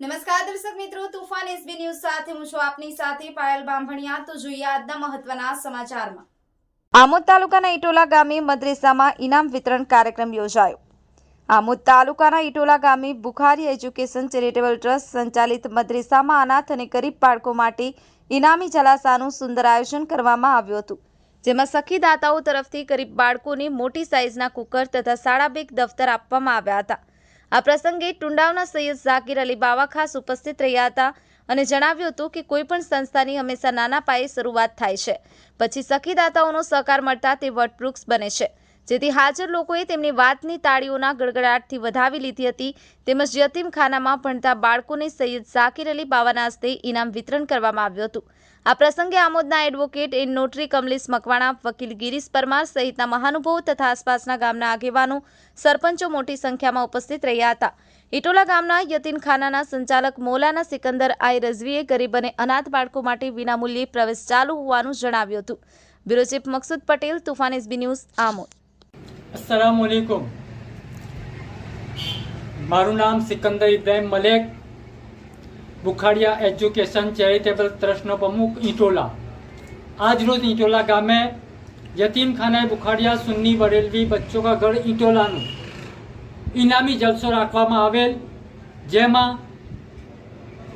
નમસ્કાર દર્શક મિત્રો, તુફાન એસબી ન્યૂઝ સાથે હું છું આપની સાથે પાયલ બાંભણિયા. તો જોઈએ આજના મહત્વના સમાચારમાં. આમોદ તાલુકાના ઇટોલા ગામે મદ્રેસામાં ઇનામ વિતરણ કાર્યક્રમ યોજાયો. આમોદ તાલુકાના ઇટોલા ગામે બુખારી એજ્યુકેશન ચેરિટેબલ ટ્રસ્ટ સંચાલિત મદ્રેસામાં અનાથ અને ગરીબ બાળકો માટે ઇનામી જલાસાનું સુંદર આયોજન કરવામાં આવ્યું હતું. જેમાં સખી દાતાઓ તરફથી ગરીબ બાળકોને મોટી સાઇઝના કુકર તથા શાળા બેગ દફતર આપવામાં આવ્યા હતા. આ પ્રસંગે ટુંડાવના સૈયદ ઝાકીર અલી બાવા ખાસ ઉપસ્થિત રહ્યા હતા અને જણાવ્યું હતું કે કોઈ પણ સંસ્થાની હંમેશા નાના પાયે શરૂઆત થાય છે. પછી સખીદાતાઓનો સહકાર મળતા તે વટવૃક્ષ બને છે. જેથી હાજર લોકોએ તેમની વાતની તાળીઓના ગડગડાટથી વધાવી લીધી હતી. તેમજ યતીમખાનામાં ભણતા બાળકોને સૈયદ ઝાકીર અલી બાવાના હસ્તે ઇનામ વિતરણ કરવામાં આવ્યું હતું. આ પ્રસંગે આમોદના advocate and notary Kamlesh Makwana, વકીલ ગિરીશ પરમાર સહિતના મહાનુભાવો તથા આસપાસના ગામના આગેવાનો, સરપંચો મોટી સંખ્યામાં ઉપસ્થિત રહ્યા હતા. ઇટોલા ગામના યતીમખાનાના સંચાલક મૌલાના સિકંદર આઈ રઝવીએ ગરીબ અને અનાથ બાળકો માટે વિનામૂલ્યે પ્રવેશ ચાલુ હોવાનું જણાવ્યું હતું. Bureau chief Maqsood Patel, Toofan SB news, Amod. અસલામુઅલૈકુમ મારું નામ સિકંદર ઇબ્રાહિમ મલેક, બુખાડિયા એજ્યુકેશન ચેરિટેબલ ટ્રસ્ટનો પ્રમુખ ઈંટોલા. આજરોજ ઈંટોલા ગામે યતીમખાના બુખાડિયા સુન્ની બરેલવી બચ્ચો કા ઘર ઈંટોલાનું ઇનામી જલસો રાખવામાં આવેલ, જેમાં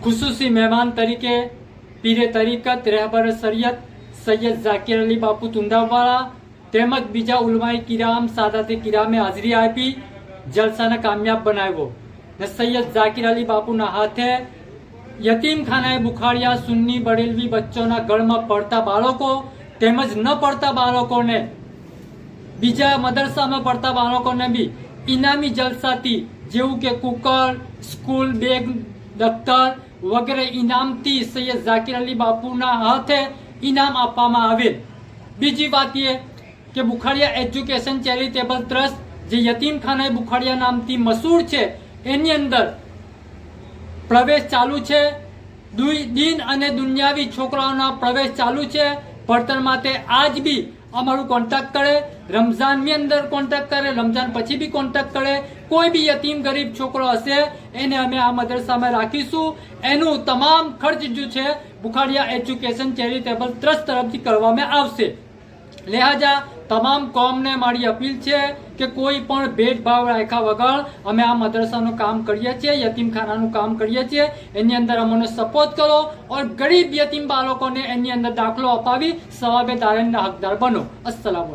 ખુશુસી મહેમાન તરીકે પીરે તરીકત, રહેબર સૈયદ સૈયદ ઝાકીર અલી બાપુ તુંડાવાળા તેમજ બીજા ઉલમાઈ કિરામ, સાદાતે કિરામે હાજરી આપી, જલસાને કામયાબ બનાવ્યો. ને સૈયદ ઝાકીર અલી બાપુના હાથે યતીમખાનાએ બુખાડિયા સુન્ની બળેલવી બચ્ચોના ગળમાં પડતા બાળકો તેમજ ન પડતા બાળકોને, બીજા મદરસામાં પડતા બાળકોને બી ઇનામી જલસાથી જેવું કે કુકર, સ્કૂલ બેગ, દફતર વગેરે ઇનામથી સૈયદ ઝાકીર અલી બાપુના હાથે ઇનામ આપવામાં આવેલ. બીજી વાત એ કે બુખાડિયા એજ્યુકેશન ચેરિટેબલ ટ્રસ્ટ, જે યતીમખાના બુખાડિયા નામથી મશહૂર છે, એની અંદર પ્રવેશ ચાલુ છે. દીન અને દુનિયાવી છોકરાઓના પ્રવેશ ચાલુ છે. ભણતર માટે આજ બી અમારું કોન્ટેક્ટ કરે. રમઝાનની અંદર કોન્ટેક્ટ કરે. રમઝાન પછી બી કોન્ટેક્ટ કરે. કોઈ બી યતીમ ગરીબ છોકરો હશે, એને અમે આ મદરસામાં રાખીશું. એનું તમામ ખર્ચ જો છે બુખાડિયા એજ્યુકેશન ચેરિટેબલ ટ્રસ્ટ તરફથી કરવામાં આવશે. લિહાજા, તમામ કોમને મારી અપીલ છે કે કોઈ પણ ભેદભાવ રાખ્યા વગર અમે આ મદરસાનું કામ કરીએ છીએ, યતીમખાનાનું કામ કરીએ છીએ. એની અંદર અમને સપોર્ટ કરો ઓર ગરીબ યતીમ બાળકોને એની અંદર દાખલો અપાવી સવાબે દારેનના હકદાર બનો. અસલામ